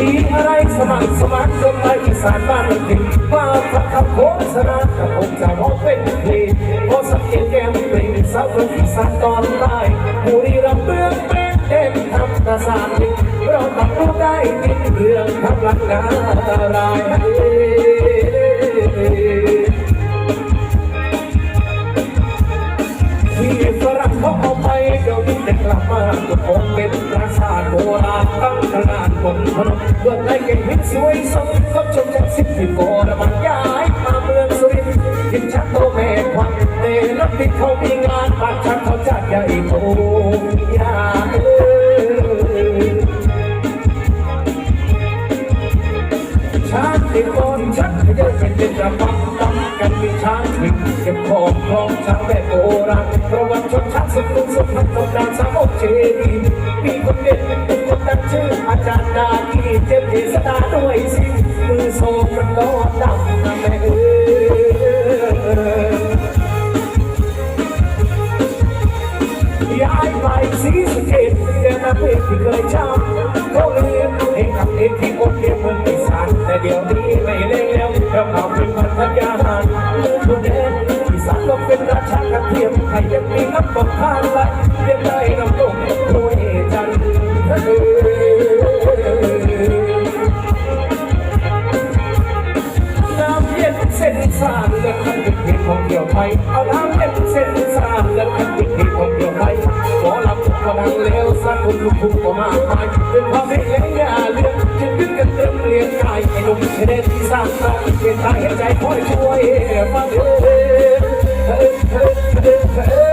มีอะไรสมัครสมัครสมัยอีสานบ้านมันถึงว่าพระขับโฆษณาแต่ผมจะมองเป็นเพลงพอสังเกตแก้มเป็นสาวคนอีสานตอนใต้บุรีรัมย์เมืองเป็นเต็มทำตาสานเราตัดรู้ได้กินเรื่องทำหลักนาราย ขนาดบนพนมเพื่อให้เก่งพิษสวยสมเขาชมจากสิบที่โบราณย้ายมาเมืองสุรินทร์กินชักโตแม่ควันในรถติดเขามีงานปากชักเขาจัดใหญ่โตยาเช้างติดบนชักเยอะเป็นเป็นระบังตำกันมีช้างวิ่งเก็บของคลองช้างแบบโบราณประวัติชนช้างสุดลุกสุดพันตำนานสามอกเจดีมีคนเด็ดเป็นคน ตั้งชื่ออาจารย์ดาที่เจ็บเจษดาด้วยสิมือโซมันก็ดำนะแม่เอ้ยย้ายไปสีสะเกตเดินมาเพลงที่เคยจำเขาเรียนเพลงกับเพลงที่คนเรียนเมืองอีสานแต่เดี๋ยวนี้ไม่เล่นแล้วเราเอาเป็นพันธยาหารลืมคนเด่นอีสานก็เป็นราชากระเทียมใครยังมีน้ำตกผ่านไหลเรียกได้น้ำตก ไปเอาน้ำเป็นเส้นสามเลือดขันติดที่ผมเดียวไปขอรับก็ดังเลวสักคนลูกทุ่งก็มากมายเป็นความไม่เลี้ยงยาเลือดจึงขึ้นกันเต็มเรียงกายไอ้หนุ่มเด็ดที่สร้างสรรค์เปลี่ยนตาเห็นใจคอยช่วยมาเด้อ